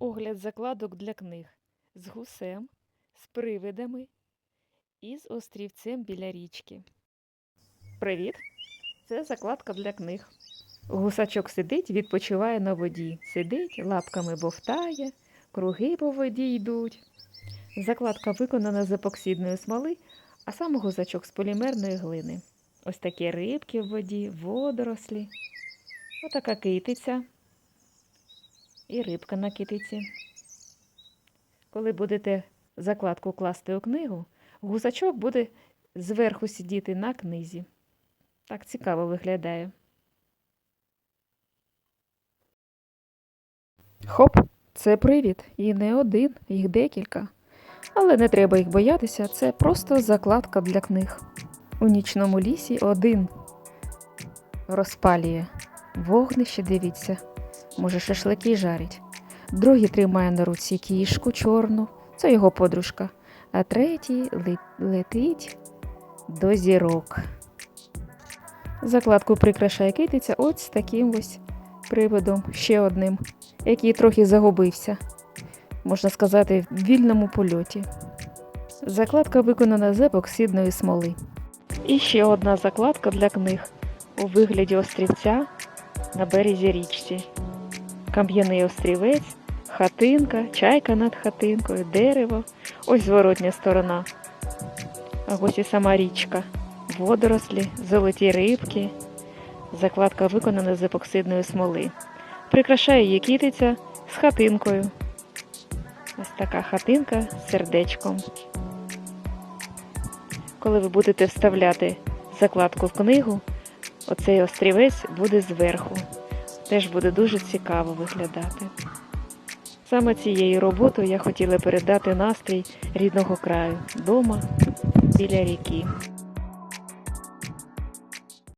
Огляд закладок для книг з гусем, з привидами і з острівцем біля річки. Привіт! Це закладка для книг. Гусачок сидить, відпочиває на воді. Сидить, лапками бовтає, круги по воді йдуть. Закладка виконана з епоксидної смоли, а сам гусачок з полімерної глини. Ось такі рибки в воді, водорослі. Отака китиця і рибка на китиці. Коли будете закладку класти у книгу, гусачок буде зверху сидіти на книзі. Так цікаво виглядає. Хоп, це привід. І не один, їх декілька. Але не треба їх боятися, це просто закладка для книг. У нічному лісі один розпалює вогнище, дивіться, може шашлики жарить. Другий тримає на руці кішку чорну, це його подружка, а третій летить до зірок. Закладку прикрашає китиця ось таким ось приводом, ще одним, який трохи загубився, можна сказати, в вільному польоті. Закладка виконана з епоксидної смоли. І ще одна закладка для книг у вигляді острівця на березі річці. Кам'яний острівець, хатинка, чайка над хатинкою, дерево, ось зворотня сторона. А ось і сама річка, водорослі, золоті рибки. Закладка виконана з епоксидної смоли. Прикрашає її кітиця з хатинкою. Ось така хатинка з сердечком. Коли ви будете вставляти закладку в книгу, оцей острівець буде зверху. Теж буде дуже цікаво виглядати. Саме цією роботою я хотіла передати настрій рідного краю дома біля ріки.